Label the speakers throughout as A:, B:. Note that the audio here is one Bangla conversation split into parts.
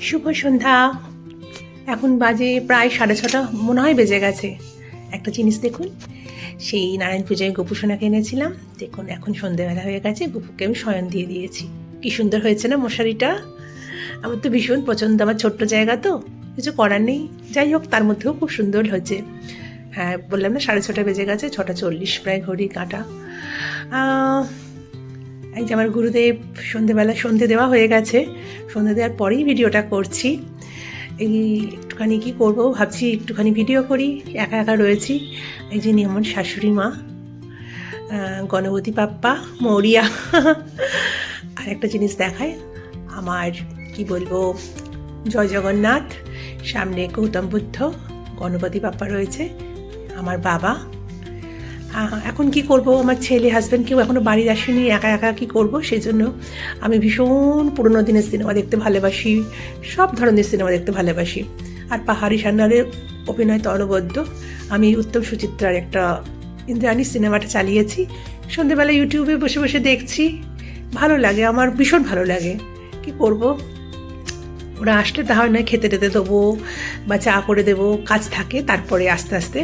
A: শুভ সন্ধ্যা। এখন বাজে প্রায় সাড়ে ছটা, মনে হয় বেজে গেছে। একটা জিনিস দেখুন, সেই নারায়ণ পূজায় গোপুসোনাকে এনেছিলাম। দেখুন, এখন সন্ধেবেলা হয়ে গেছে, গোপুকে আমি শয়ন দিয়ে দিয়েছি। কি সুন্দর হয়েছে না মশারিটা? আমার তো ভীষণ পছন্দ, আমার ছোট্ট জায়গা তো, কিছু করার নেই। যাই হোক, তার মধ্যেও খুব সুন্দর হয়েছে। হ্যাঁ বললাম না, সাড়ে ছটা বেজে গেছে, ছটা চল্লিশ প্রায় ঘড়ি কাটা। এই যে আমার গুরুদেব সন্ধেবেলা, সন্ধে দেওয়া হয়ে গেছে। সন্ধে দেওয়ার পরেই ভিডিওটা করছি। এই একটুখানি কি করব, ভাবছি একটুখানি ভিডিও করি, একা একা রয়েছি। এই যে আমার শাশুড়ি মা গণপতি পাপ্পা মৌরিয়া, আর একটা জিনিস দেখায়, আমার, কি বলব, জয় জগন্নাথ, সামনে গৌতম বুদ্ধ, গণপতি পাপ্পা রয়েছে, আমার বাবা এখন কি করব? আমার ছেলে হাজব্যান্ড কেউ এখনও বাড়ি আসেনি, একা একা কি করব? সেই জন্য আমি ভীষণ পুরোনো দিনের সিনেমা দেখতে ভালোবাসি, সব ধরনের সিনেমা দেখতে ভালোবাসি। আর পাহাড়ি সান্নারের অভিনয় তো অনবদ্য আমি উত্তম সুচিত্রার একটা ইন্দ্রাণী সিনেমাটা চালিয়েছি। সন্ধেবেলা ইউটিউবে বসে বসে দেখছি। ভালো লাগে, আমার ভীষণ ভালো লাগে। কি করব? ওরা আসলে তাহলে নয়, খেতে টেতে দেবো বা চা করে দেবো, কাজ থাকে, তারপরে আস্তে আস্তে।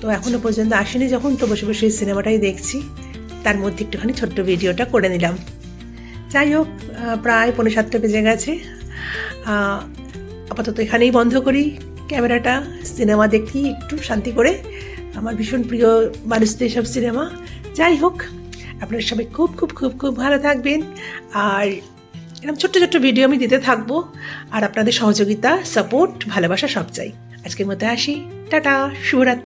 A: তো এখনও পর্যন্ত আসেনি, যখন তো বসে বসে সিনেমাটাই দেখছি, তার মধ্যে একটুখানি ছোট্ট ভিডিওটা করে নিলাম। যাই হোক প্রায় পনেরো সাতটা বেজে গেছে। আপাতত এখানেই বন্ধ করি ক্যামেরাটা, সিনেমা দেখি, একটু শান্তি করে। আমার ভীষণ প্রিয় মানুষদের সব সিনেমা। যাই হোক, আপনারা সবাই খুব খুব খুব খুব ভালো থাকবেন। আর এরকম ছোট্ট ছোট্ট ভিডিও আমি দিতে থাকব। আর আপনাদের সহযোগিতা সাপোর্ট ভালোবাসা সব চাই। আজকের মতো আসি। টাটা, শুভরাত্রি।